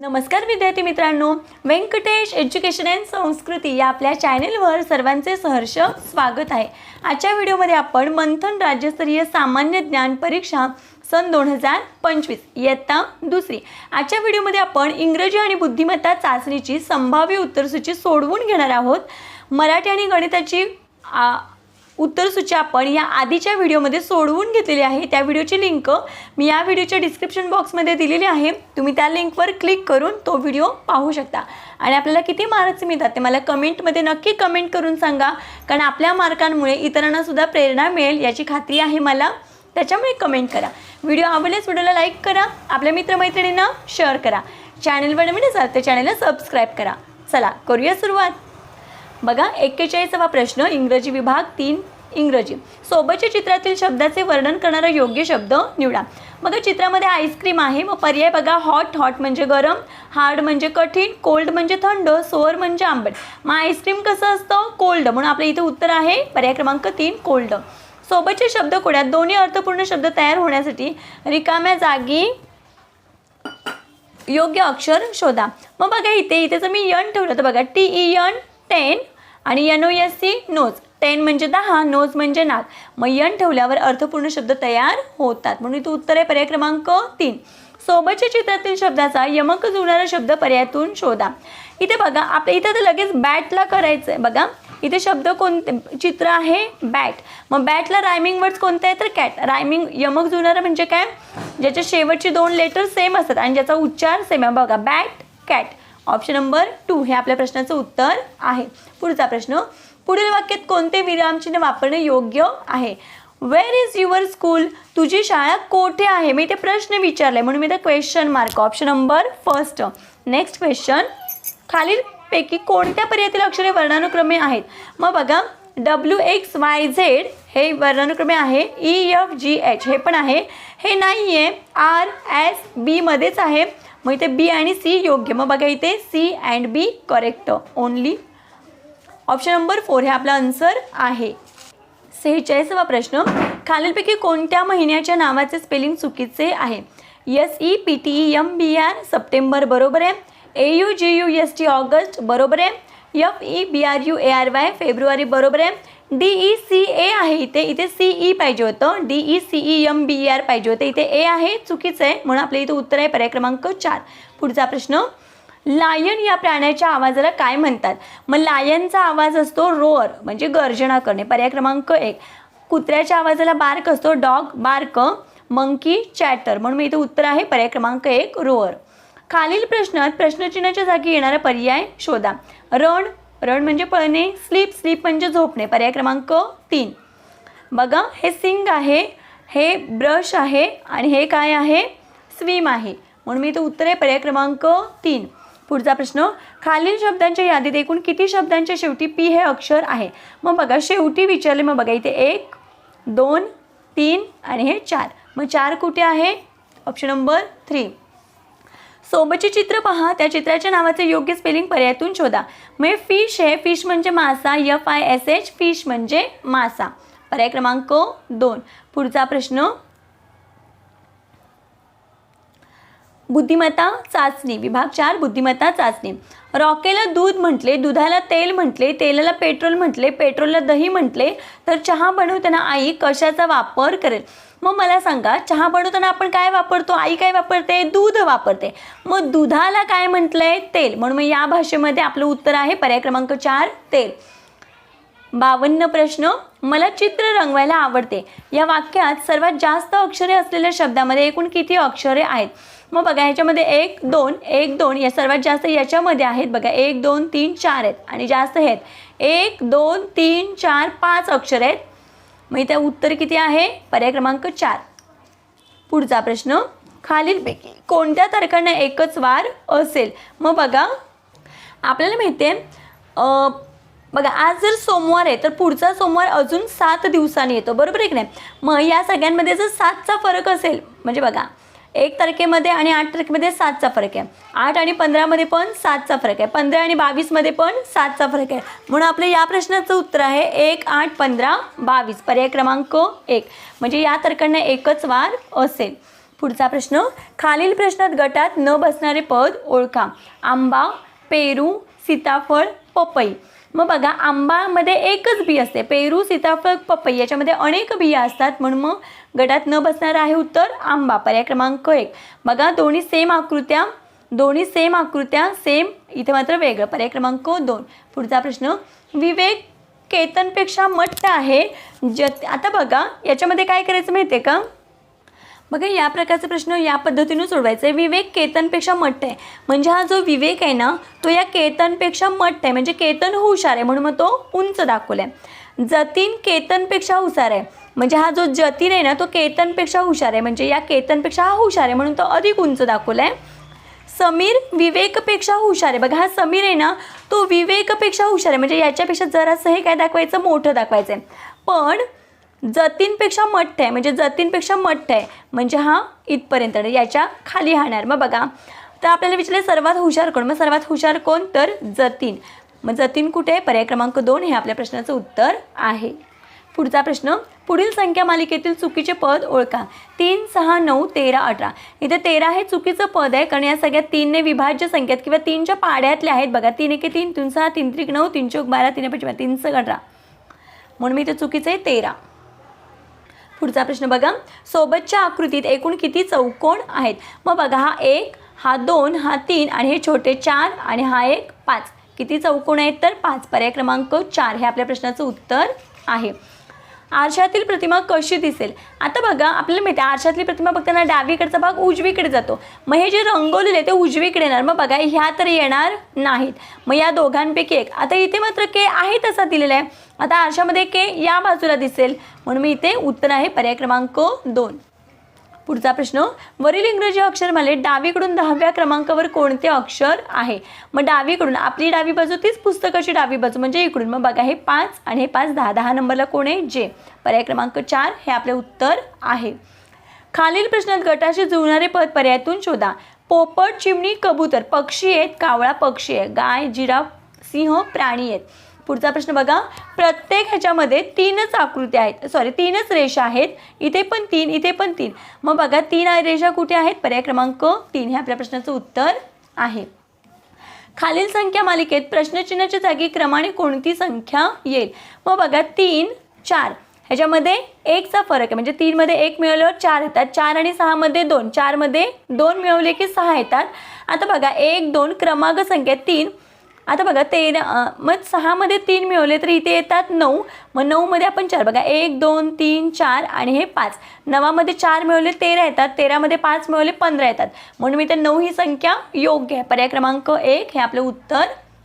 नमस्कार विद्यार्थी मित्रांनो. व्यंकटेश एज्युकेशन अँड संस्कृती या आपल्या चॅनेलवर सर्वांचे सहर्ष स्वागत आहे. आजच्या व्हिडिओमध्ये आपण मंथन राज्यस्तरीय सामान्य ज्ञान परीक्षा सन दोन हजार पंचवीस इयत्ता दुसरी. आजच्या व्हिडिओमध्ये आपण इंग्रजी आणि बुद्धिमत्ता चाचणीची संभाव्य उत्तरसूची सोडवून घेणार आहोत. मराठी आणि गणिताची आ, उत्तरसूची आपण या आधीच्या व्हिडिओमध्ये सोडवून घेतलेली आहे. त्या व्हिडिओची लिंक मी या व्हिडिओच्या डिस्क्रिप्शन बॉक्समध्ये दिलेली आहे. तुम्ही त्या लिंकवर क्लिक करून तो व्हिडिओ पाहू शकता. आणि आपल्याला किती मार्क्स मिळतात ते मला कमेंटमध्ये नक्की कमेंट करून सांगा. कारण आपल्या मार्कांमुळे इतरांनासुद्धा प्रेरणा मिळेल याची खात्री आहे मला. त्याच्यामुळे कमेंट करा. व्हिडिओ आवडल्यास व्हिडिओला लाईक करा. आपल्या मित्रमैत्रिणींना शेअर करा. चॅनलवर नवीन असाल तर चॅनलला सबस्क्राईब करा. चला करूया सुरुवात. बघा एक्केचाळीसावा प्रश्न इंग्रजी विभाग तीन इंग्रजी. सोबतच्या चित्रातील शब्दाचे वर्णन करणारा योग्य शब्द निवडा. बघा चित्रामध्ये आईस्क्रीम आहे मग पर्याय बघा हॉट हॉट म्हणजे गरम हार्ड म्हणजे कठीण कोल्ड म्हणजे थंड सोअर म्हणजे आंबट. मग आईस्क्रीम कसं असतं? कोल्ड म्हणून आपल्या इथे उत्तर आहे पर्याय क्रमांक तीन कोल्ड सोबतच्या शब्दकोड्यात दोन्ही अर्थपूर्ण शब्द तयार होण्यासाठी रिकाम्या जागी योग्य अक्षर शोधा. मग बघा इथे इथे जर मी यन ठेवलं तर बघा टी ई यन टेन आणि N O S E nose. Ten म्हणजे दहा नोज म्हणजे नाक. मग यन ठेवल्यावर अर्थपूर्ण शब्द तयार होतात. म्हणून इथं उत्तर आहे पर्याय क्रमांक तीन. सोबतच्या चित्रातील शब्दाचा यमक जुळणारा शब्द पर्यायातून शोधा. इथे बघा आपल्या इथं तर लगेच बॅटला करायचं आहे बघा इथे शब्द कोणते चित्र आहे बॅट. मग बॅटला रायमिंग वर्ड्स कोणते आहे तर कॅट रायमिंग यमक जुळणारं म्हणजे काय? ज्याच्या शेवटचे दोन लेटर सेम असतात आणि ज्याचा उच्चार सेम आहे. बघा bat cat option number two हे आपल्या प्रश्नाचं उत्तर आहे. पुढचा प्रश्न पुढील वाक्यात कोणते विरामचिन्ह वापरणे योग्य आहे? वेअर इज युअर स्कूल तुझी शाळा कोठे आहे? मी ते प्रश्न विचारले म्हणून मी ते question mark option number first next question खालीलपैकी कोणत्या पर्यायातील अक्षरे वर्णानुक्रमे आहेत? मग बघा डब्ल्यू एक्स वाय झेड हे वर्णानुक्रमे आहे ई एफ जी एच हे पण आहे. हे नाही आहे आर एस बीमध्येच आहे. मग इथे बी आणि सी योग्य. मग बघा इथे C and B correct only option number four हे आपला आन्सर आहे. सेहेचाळीसावा प्रश्न. खालीलपैकी कोणत्या महिन्याच्या नावाचे स्पेलिंग चुकीचे आहे? S E P T E M B R September बरोबर आहे. A U G U S T August बरोबर आहे. F E B R U A R Y February बरोबर आहे. डी ई सी ए आहे इथे. इथे सी ई पाहिजे होतं. D E C E M B R पाहिजे होतं. इथे ए आहे चुकीचं आहे म्हणून आपल्या इथे उत्तर आहे पर्याय क्रमांक चार. पुढचा प्रश्न लायन या प्राण्याच्या आवाजाला काय म्हणतात? मग लायनचा आवाज असतो रोअर म्हणजे गर्जना करणे. पर्याय क्रमांक एक. कुत्र्याच्या आवाजाला बार्क असतो. डॉग बार्क मंकी चॅटर म्हणून मी इथे उत्तर आहे. पर्याय क्रमांक एक रोअर खालील प्रश्नात प्रश्नचिन्हाच्या जागी येणारा पर्याय शोधा. रण रण म्हणजे पळणे स्लीप स्लीप म्हणजे झोपणे. पर्याय क्रमांक तीन. बघा हे सिंग आहे हे ब्रश आहे आणि हे काय आहे? स्विम आहे. म्हणून मी इथं उत्तर आहे पर्याय क्रमांक तीन. पुढचा प्रश्न खालील शब्दांच्या यादीत एकूण किती शब्दांच्या शेवटी पी हे अक्षर आहे? मग बघा शेवटी विचारले मग बघा इथे एक दोन तीन आणि हे चार. मग चार कुठे आहे? ऑप्शन नंबर थ्री सोबतचे चित्र पहा. त्या चित्राच्या नावाचे योग्य स्पेलिंग पर्यायातून शोधा. म्हणजे फिश आहे फिश म्हणजे मासा. F I S H fish म्हणजे मासा. पर्याय क्रमांक दोन. पुढचा प्रश्न. बुद्धिमत्ता चाचणी. विभाग चार बुद्धिमत्ता चाचणी. रॉकेला दूध म्हटले दुधाला तेल म्हटले तेलाला पेट्रोल म्हटले पेट्रोलला दही म्हटले तर चहा बनवताना आई कशाचा वापर करेल? मग मला सांगा चहा बनवताना आपण काय वापरतो? आई काय वापरते? दूध वापरते. मग दुधाला काय म्हटलंय? तेल. म्हणून मग या भाषेमध्ये आपलं उत्तर आहे पर्याय क्रमांक चार तेल. बावन्न प्रश्न. मला चित्र रंगवायला आवडते. या वाक्यात सर्वात जास्त अक्षरे असलेल्या शब्दामध्ये एकूण किती अक्षरे आहेत? मग बघा ह्याच्यामध्ये एक दोन एक दोन या सर्वात जास्त याच्यामध्ये आहेत. बघा एक दोन तीन चार आहेत. आणि जास्त आहेत. एक दोन तीन चार पाच अक्षर आहेत. मग इथे उत्तर किती आहे? पर्याय क्रमांक चार. पुढचा प्रश्न खालीलपैकी कोणत्या तारखांना एकच वार असेल? मग बघा आपल्याला माहिती आहे बघा आज जर सोमवार आहे तर पुढचा सोमवार अजून सात दिवसांनी येतो. बरोबर आहे की नाही? मग या सगळ्यांमध्ये जर सातचा फरक असेल म्हणजे बघा एक तारखेमध्ये आणि आठ तारखेमध्ये सातचा फरक आहे. आठ आणि पंधरामध्ये पण सातचा फरक आहे. पंधरा आणि बावीसमध्ये पण सातचा फरक आहे. म्हणून आपलं या प्रश्नाचं उत्तर आहे एक आठ पंधरा बावीस. पर्याय क्रमांक एक. म्हणजे या तारखांना एकच वार असेल. पुढचा प्रश्न खालील प्रश्नात गटात न बसणारे पद ओळखा. आंबा पेरू सीताफळ पपई. मग बघा आंबामध्ये एकच बी असते. पेरू सीताफळ पपई याच्यामध्ये अनेक बिया असतात. म्हणून मग गटात न बसणार आहे उत्तर आंबा. पर्याय क्रमांक एक. बघा दोन्ही सेम आकृत्या दोन्ही सेम आकृत्या सेम इथे मात्र वेगळं. पर्याय क्रमांक दोन. पुढचा प्रश्न. विवेक केतनपेक्षा मट्ट आहे. जत आता बघा याच्यामध्ये काय करायचं माहिती आहे का? बघा या प्रकारचा प्रश्न या पद्धतीनं सोडवायचा आहे विवेक केतनपेक्षा मट्ट आहे. म्हणजे हा जो विवेक आहे ना तो या केतनपेक्षा मट्ट आहे. म्हणजे केतन हुशार आहे म्हणून मग तो उंच दाखवला आहे जतीन केतनपेक्षा हुशार आहे. म्हणजे हा जो जतीन आहे ना तो केतनपेक्षा हुशार आहे. म्हणजे या केतनपेक्षा हा हुशार आहे म्हणून तो अधिक उंच दाखवला आहे समीर विवेकपेक्षा हुशार आहे. बघा हा समीर आहे ना तो विवेकपेक्षा हुशार आहे. म्हणजे याच्यापेक्षा जरासं हे काय दाखवायचं? मोठं दाखवायचं आहे पण जतीनपेक्षा मठ्ठ आहे. म्हणजे जतीनपेक्षा मठ्ठ आहे. म्हणजे हा इथपर्यंत याच्या खाली हाणार मग बघा. तर आपल्याला विचारलं सर्वात हुशार कोण? मग सर्वात हुशार कोण? तर जतीन. मग जतीन कुठे? आहे पर्याय क्रमांक दोन हे आपल्या प्रश्नाचं उत्तर आहे. पुढचा प्रश्न पुढील संख्या मालिकेतील चुकीचे पद ओळखा. तीन सहा नऊ तेरा अठरा. इथे तेरा हे चुकीचं पद आहे कारण या सगळ्या तीनने विभाज्य संख्यात किंवा तीनच्या पाड्यातल्या आहेत बघा. तीन एके तीन तीन सहा तीन त्रिक नऊ तीन चौक बारा तीन पंचवा तीन सग अठरा. म्हणून मी इथे चुकीचं आहे तेरा. पुढचा प्रश्न बघा. सोबतच्या आकृतीत एकूण किती चौकोन आहेत? मग बघा हा एक हा दोन हा तीन आणि हे छोटे चार आणि हा एक पाच. किती चौकोन आहेत तर पाच. पर्याय क्रमांक चार हे आपल्या प्रश्नाचं उत्तर आहे. आरशातील प्रतिमा कशी दिसेल? आता बघा आपल्याला माहिती आहे आरशातली प्रतिमा बघताना डावीकडचा भाग उजवीकडे जातो. मग हे जे रंगवलेले आहे ते उजवीकडे येणार. मग बघा ह्या तर येणार नाहीत. मग या दोघांपैकी एक. आता इथे मात्र के आहे तसा दिलेला आहे. आता आरशामध्ये के या बाजूला दिसेल. म्हणून मी इथे उत्तर आहे पर्याय क्रमांक दोन. पुढचा प्रश्न वरील इंग्रजी अक्षरमालेत डावीकडून दहाव्या क्रमांकावर कोणते अक्षर आहे? मग डावीकडून आपली डावी बाजू तीच पुस्तकाची डावी बाजू म्हणजे इकडून. मग बघा हे पाच आणि हे पाच दहा दहा नंबरला कोण आहे? जे. पर्याय क्रमांक चार हे आपले उत्तर आहे. खालील प्रश्नात गटाशी जुळणारे पद पर्यायातून शोधा. पोपट चिमणी कबूतर. पक्षी आहेत कावळा पक्षी आहे गाय जिराफ सिंह प्राणी आहेत. पुढचा प्रश्न बघा. प्रत्येक ह्याच्यामध्ये तीनच आकृत्या आहेत. सॉरी तीनच रेषा आहेत. इथे पण तीन इथे पण तीन. मग बघा तीन रेषा कुठे आहेत? पर्याय क्रमांक तीन. हे आपल्या प्रश्नाचं उत्तर आहे. खालील संख्या मालिकेत प्रश्नचिन्हाच्या जागी क्रमाने कोणती संख्या येईल? मग बघा तीन चार. ह्याच्यामध्ये एकचा फरक आहे. म्हणजे तीनमध्ये एक मिळवल्यावर चार येतात. चार आणि सहामध्ये दोन. चारमध्ये दोन मिळवले की सहा येतात. आता बघा एक दोन क्रमांक संख्या तीन. आता बघा तेरा मग सहामध्ये तीन मिळवले तर इथे येतात नऊ. मग नऊमध्ये आपण चार. बघा एक दोन तीन चार आणि हे पाच. नवामध्ये चार मिळवले तेरा येतात. तेरामध्ये पाच मिळवले पंधरा येतात. म्हणून मी तर नऊ ही संख्या योग्य आहे. पर्याय क्रमांक एक हे आपलं उत्तर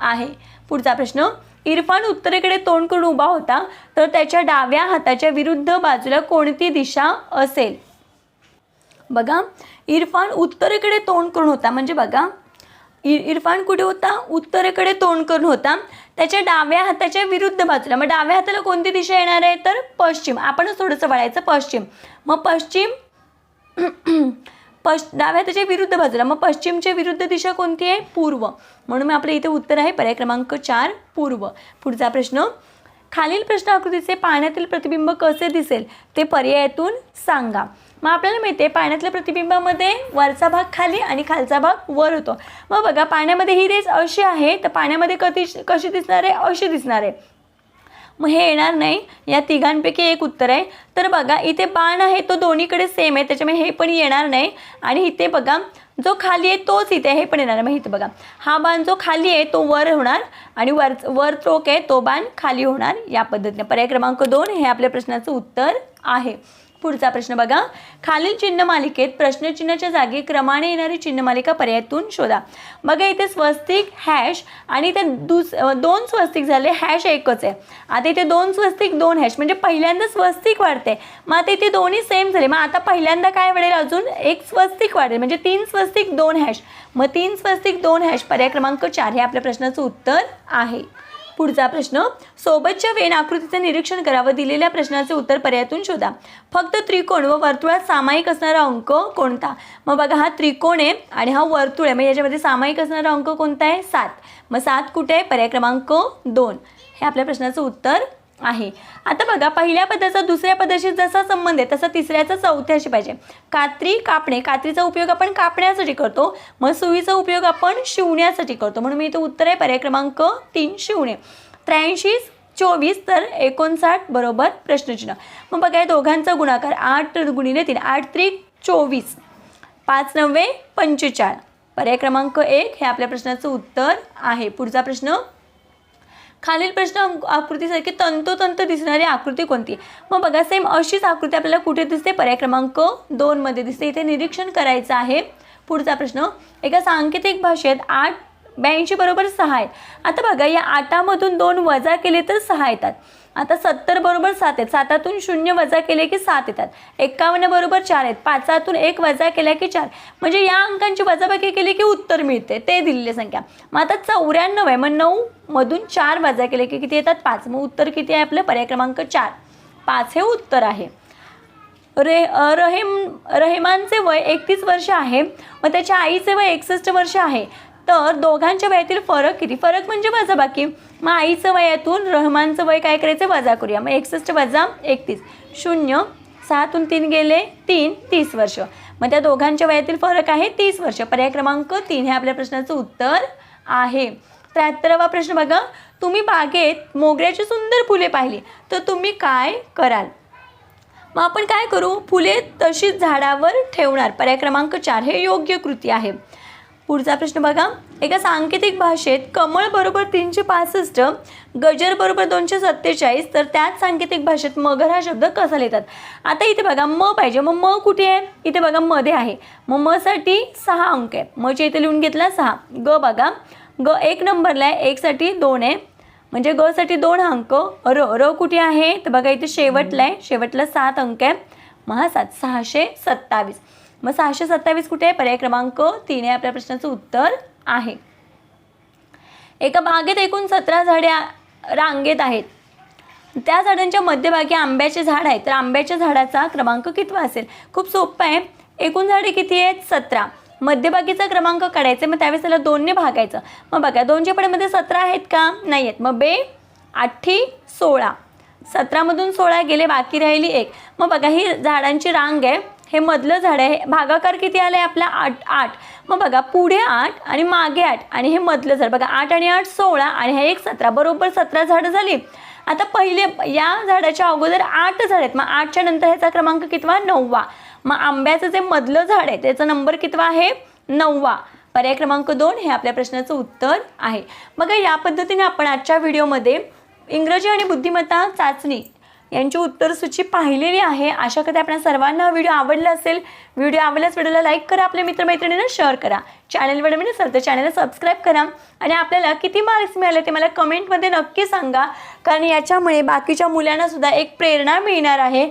आहे. पुढचा प्रश्न. इरफान उत्तरेकडे तोंड करून उभा होता तर त्याच्या डाव्या हाताच्या विरुद्ध बाजूला कोणती दिशा असेल? बघा इरफान उत्तरेकडे तोंड करून होता. म्हणजे बघा इ इरफान कुठे होता? उत्तरेकडे तोंड करून होता. त्याच्या डाव्या हाताच्या विरुद्ध बाजूला. मग डाव्या हाताला कोणती दिशा येणार आहे? तर पश्चिम. आपणच थोडंसं वळायचं पश्चिम. मग पश्चिम पश डाव्या हाताच्या विरुद्ध बाजूला. मग पश्चिमच्या विरुद्ध दिशा कोणती आहे? पूर्व. म्हणून मग आपलं इथे उत्तर आहे. पर्याय क्रमांक चार पूर्व. पुढचा प्रश्न खालील प्रश्न आकृतीचे पाण्यातील प्रतिबिंब कसे दिसेल ते पर्यायातून सांगा. मग आपल्याला माहिती आहे पाण्यातल्या प्रतिबिंबामध्ये वरचा भाग खाली आणि खालचा भाग वर होतो. मग बघा पाण्यामध्ये ही रेस अशी आहे तर पाण्यामध्ये कधी कशी दिसणार आहे? अशी दिसणार आहे. मग हे येणार नाही या तिघांपैकी एक उत्तर आहे. तर बघा इथे बाण आहे तो दोन्हीकडे सेम आहे त्याच्यामुळे हे पण येणार नाही. आणि इथे बघा जो खाली आहे तोच इथे आहे, हे पण येणार आहे. मग बघा. हा बाण जो खाली आहे तो वर होणार आणि वर वर चोक आहे तो बाण खाली होणार या पद्धतीने. पर्याय क्रमांक दोन हे आपल्या प्रश्नाचं उत्तर आहे. पुढचा प्रश्न बघा. खालील चिन्ह मालिकेत प्रश्नचिन्हाच्या जागी क्रमाने येणारी चिन्ह मालिका पर्यायातून शोधा. बघा इथे स्वस्तिक हॅश आणि इथे दुस दोन स्वस्तिक झाले. हॅश एकच आहे. आता इथे दोन स्वस्तिक दोन हॅश म्हणजे पहिल्यांदा स्वस्तिक वाढते. मग आता इथे दोन्ही सेम झाले. मग आता पहिल्यांदा काय वाढेल अजून? एक स्वस्तिक वाढेल. म्हणजे तीन स्वस्तिक दोन हॅश मग तीन स्वस्तिक दोन हॅश पर्याय क्रमांक चार हे आपल्या प्रश्नाचं उत्तर आहे. पुढचा प्रश्न सोबतच्या वेन आकृतीचे निरीक्षण करावं दिलेल्या प्रश्नाचे उत्तर पर्यायातून शोधा. फक्त त्रिकोण व वर्तुळात सामायिक असणारा अंक कोणता? मग बघा हा त्रिकोण आहे आणि हा वर्तुळ आहे. मग याच्यामध्ये सामायिक असणारा अंक कोणता आहे? सात. मग सात कुठे आहे? पर्याय क्रमांक दोन. हे आपल्या प्रश्नाचं उत्तर आहे. आता बघा पहिल्या पदाचा दुसऱ्या पदाशी जसा संबंध आहे तसा तिसऱ्याचा चौथ्याशी पाहिजे. कात्री कापणे. कात्रीचा उपयोग आपण कापण्यासाठी करतो. मग सुईचा उपयोग आपण शिवण्यासाठी करतो. म्हणून मी इथं उत्तर आहे पर्याय क्रमांक तीन शिवणे. त्र्याऐंशी चोवीस तर एकोणसाठ बरोबर प्रश्नचिन्ह. मग बघा या दोघांचा गुणाकार आठ गुणिले तीन. आठ त्रिक चोवीस. पाच नव्वे पंचेचाळ. पर्याय क्रमांक एक हे आपल्या प्रश्नाचं उत्तर आहे. पुढचा प्रश्न खालील प्रश्न आक- आकृतीसारखी तंतोतंत दिसणारी आकृती कोणती? मग बघा सेम अशीच आकृती आपल्याला कुठे दिसते? पर्याय क्रमांक दोनमध्ये दिसते. इथे निरीक्षण करायचं आहे. पुढचा प्रश्न एका सांकेतिक भाषेत आठ ब्याऐंशी बरोबर सहा आहेत. आता बघा या आठामधून दोन वजा केले तर सहा येतात. आता सत्तर बरोबर सात आहेत. सातातून शून्य वजा केले की सात येतात. एक्कावन्न बरोबर चार आहेत. पाचातून एक वजा केल्या की चार. म्हणजे या अंकांची वजाबाकी केली की उत्तर मिळते. ते दिलेली संख्या. मग आता चौऱ्याण्णव आहे. मग नऊ मधून चार वजा केले की किती येतात? पाच. मग उत्तर किती आहे आपलं? पर्याय क्रमांक चार. पाच हे उत्तर आहे. रे रहेम रहेमानचे वय एकतीस वर्ष आहे. व त्याच्या आईचे वय एकसष्ट वर्ष आहे. तर दोघांच्या वयातील फरक किती? फरक म्हणजे वजाबाकी मग आईचं वयातून रहमानचं वय काय करायचं? वजा करूया. मग एकसष्ट वजा एकतीस. शून्य सहातून तीन गेले तीन तीस वर्ष. मग त्या दोघांच्या वयातील फरक आहे तीस वर्ष. पर्याय क्रमांक तीन हे आपल्या प्रश्नाचं उत्तर आहे. त्र्याहत्तरावा प्रश्न बघा. तुम्ही बागेत मोगऱ्याची सुंदर फुले पाहिली. तर तुम्ही काय कराल? मग आपण काय करू? फुले तशीच झाडावर ठेवणार. पर्याय क्रमांक चार हे योग्य कृती आहे. पुढचा प्रश्न बघा. एका सांकेतिक भाषेत कमळ बरोबर तीनशे पासष्ट गजर बरोबर दोनशे सत्तेचाळीस तर त्याच सांकेतिक भाषेत मगर हा शब्द कसा लिहितात? आता इथे बघा म पाहिजे. मग म कुठे आहे? इथे बघा मध्ये आहे. मग म साठी सहा अंक आहे. मच्या इथे लिहून घेतला सहा. ग बघा. ग एक नंबरला आहे. एकसाठी दोन आहे. म्हणजे ग साठी दोन अंक. र र कुठे आहे? तर बघा इथे शेवटला आहे. शेवटला सात अंक आहे. महा सात सहाशे सत्तावीस. मग सहाशे सत्तावीस कुठे आहे? पर्याय क्रमांक तीन हे आपल्या प्रश्नाचं उत्तर आहे. एका बागेत एकूण सतरा झाडे रांगेत आहेत. त्या झाडांच्या मध्यभागी आंब्याचे झाड आहे. तर आंब्याच्या झाडाचा क्रमांक कितवा असेल? खूप सोपं आहे. एकूण झाडे किती आहेत? सतरा. मध्यभागीचा क्रमांक काढायचा मग त्यावेळेस त्याला दोनने भागायचं. मग बघा दोनच्या पडेमध्ये सतरा आहेत का? नाही आहेत. मग बे आठी सोळा. सतरामधून सोळा गेले बाकी राहिली एक. मग बघा ही झाडांची रांग आहे. हे मधलं झाड आहे. भागाकार किती आलं आहे आपला आठ आठ. मग बघा पुढे आठ आणि मागे आठ आणि हे मधलं झाड. बघा आठ आणि आठ सोळा आणि हे एक सतरा. बरोबर सतरा झाडं झाली. आता पहिले या झाडाच्या अगोदर आठ झाड आहेत. मग आठच्या नंतर ह्याचा क्रमांक कितवा? नववा. मग आंब्याचं जे मधलं झाड आहे त्याचा नंबर कितवा आहे? नववा. पर्याय क्रमांक दोन हे आपल्या प्रश्नाचं उत्तर आहे. बघा या पद्धतीने आपण आजच्या व्हिडिओमध्ये इंग्रजी आणि बुद्धिमत्ता चाचणी यांची उत्तरसूची पाहिलेली आहे. आशा करते आपल्या सर्वांना हा व्हिडिओ आवडला असेल. व्हिडिओ आवडल्यास व्हिडिओला लाईक करा आपल्या मित्रमैत्रिणींना शेअर करा. चॅनलवर मी नसेल तर चॅनलला सबस्क्राईब करा. आणि आपल्याला किती मार्क्स मिळाले ते मला कमेंटमध्ये नक्की सांगा. कारण याच्यामुळे बाकीच्या मुलांनासुद्धा एक प्रेरणा मिळणार आहे.